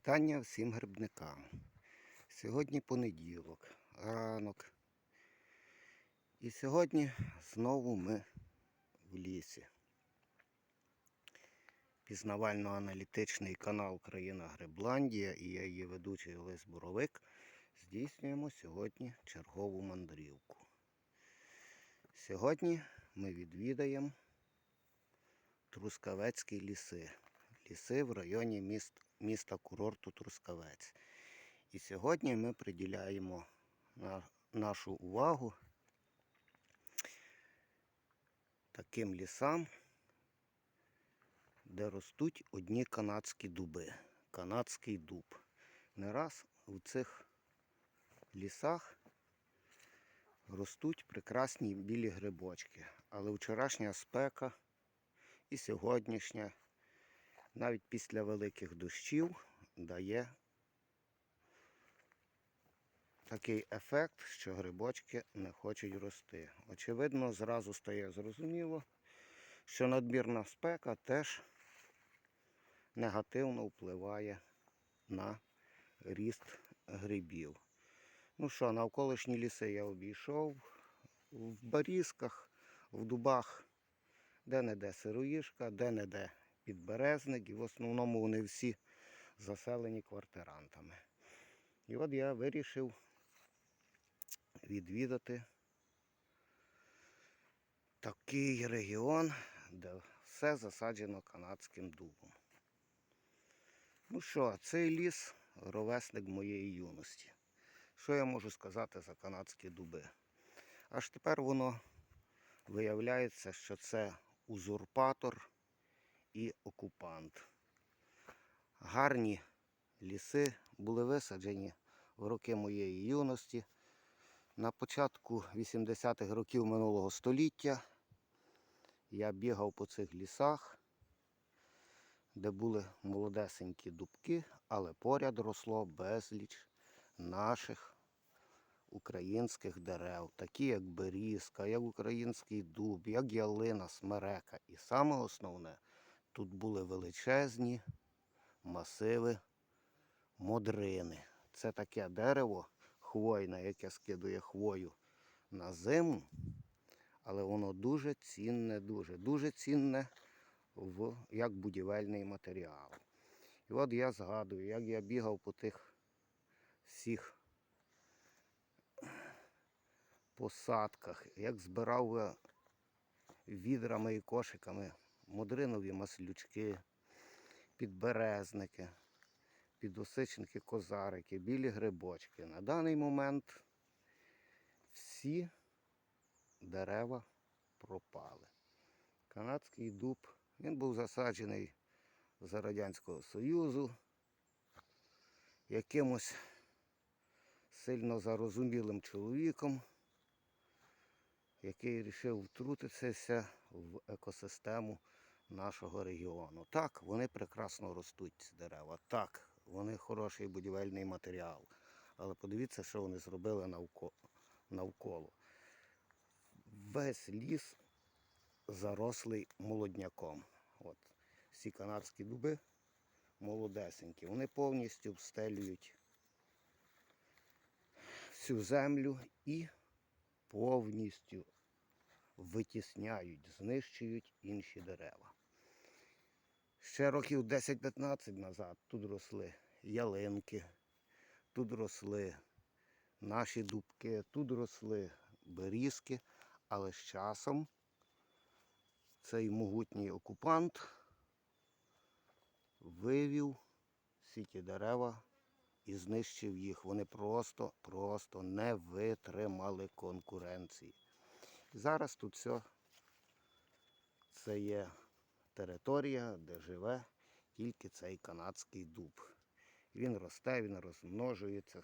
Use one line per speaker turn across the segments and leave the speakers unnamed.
Вітання всім грибникам. Сьогодні понеділок, ранок. І сьогодні знову ми в лісі. Пізнавально-аналітичний канал Країна Грибландія і я її ведучий Олесь Боровик здійснюємо сьогодні чергову мандрівку. Сьогодні ми відвідаємо Трускавецькі ліси. Ліси в районі міст, міста курорту Трускавець. І сьогодні ми приділяємо на, нашу увагу таким лісам, де ростуть одні канадські дуби. Канадський дуб. Не раз в цих лісах ростуть прекрасні білі грибочки. Але вчорашня спека і сьогоднішня, навіть після великих дощів, дає такий ефект, що грибочки не хочуть рости. Очевидно, зразу стає зрозуміло, що надмірна спека теж негативно впливає на ріст грибів. Ну що, навколишні ліси я обійшов. В барізках, в дубах, де-не-де сироїшка, де-не-де підберезник, і в основному вони всі заселені квартирантами. І от я вирішив відвідати такий регіон, де все засаджено канадським дубом. Ну що, цей ліс ровесник моєї юності. Що я можу сказати за канадські дуби? Аж тепер воно виявляється, що це узурпатор і окупант. Гарні ліси були висаджені в роки моєї юності. На початку 80-х років минулого століття я бігав по цих лісах, де були молодесенькі дубки, але поряд росло безліч наших українських дерев, такі як берізка, як український дуб, як ялина, смерека. І саме основне, тут були величезні масиви модрини. Це таке дерево хвойне, яке скидує хвою на зиму, але воно дуже цінне, дуже, дуже цінне в, як будівельний матеріал. І от я згадую, як я бігав по тих всіх посадках, як збирав відрами і кошиками мудринові маслючки, підберезники, підосичники козарики, білі грибочки. На даний момент всі дерева пропали. Канадський дуб, він був засаджений за Радянського Союзу якимось сильно зарозумілим чоловіком, який вирішив втрутитися в екосистему нашого регіону. Так, вони прекрасно ростуть, ці дерева. Так, вони хороший будівельний матеріал. Але подивіться, що вони зробили навколо. Весь ліс зарослий молодняком. От, всі канадські дуби молодесенькі. Вони повністю обстелюють всю землю і повністю витісняють, знищують інші дерева. Ще років 10-15 назад тут росли ялинки, тут росли наші дубки, тут росли берізки, але з часом цей могутній окупант вивів всі ті дерева і знищив їх. Вони просто, просто не витримали конкуренції. І зараз тут все це є територія, де живе тільки цей канадський дуб. Він росте, він розмножується.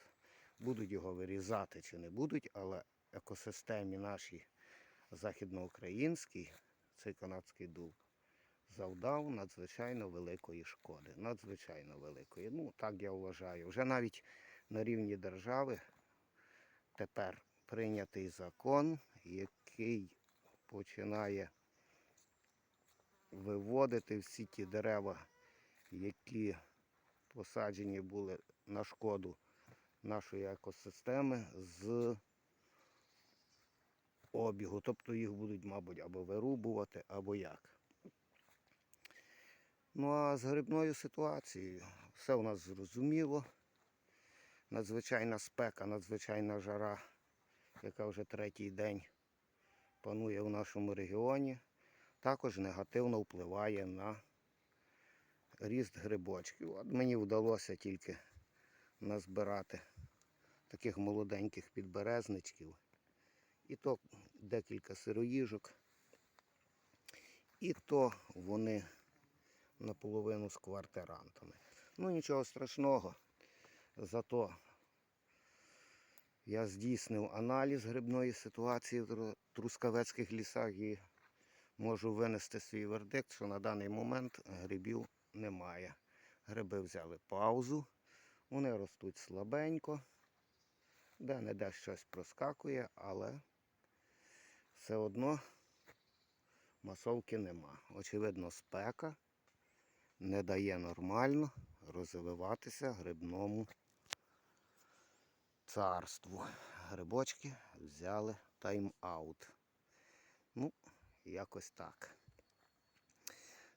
Будуть його вирізати чи не будуть, але екосистемі нашій західноукраїнській цей канадський дуб завдав надзвичайно великої шкоди. Надзвичайно великої. Ну, так я вважаю. Вже навіть на рівні держави тепер прийнятий закон, який починає виводити всі ті дерева, які посаджені були на шкоду нашої екосистеми з обігу. Тобто їх будуть, мабуть, або вирубувати, або як. Ну а з грибною ситуацією все у нас зрозуміло. Надзвичайна спека, надзвичайна жара, яка вже третій день панує у нашому регіоні, також негативно впливає на ріст грибочків. От мені вдалося тільки назбирати таких молоденьких підберезничків. І то декілька сироїжок. І то вони наполовину з квартирантами. Ну нічого страшного. Зато я здійснив аналіз грибної ситуації в Трускавецьких лісах і можу винести свій вердикт, що на даний момент грибів немає. Гриби взяли паузу, вони ростуть слабенько, де-не-де щось проскакує, але все одно масовки нема. Очевидно, спека не дає нормально розвиватися грибному царству. Грибочки взяли тайм-аут. Ну, якось так.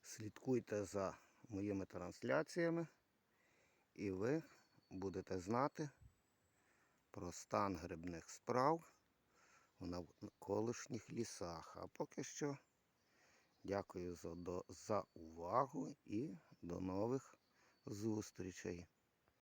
Слідкуйте за моїми трансляціями, і ви будете знати про стан грибних справ в навколишніх лісах. А поки що дякую за, за увагу і до нових зустрічей.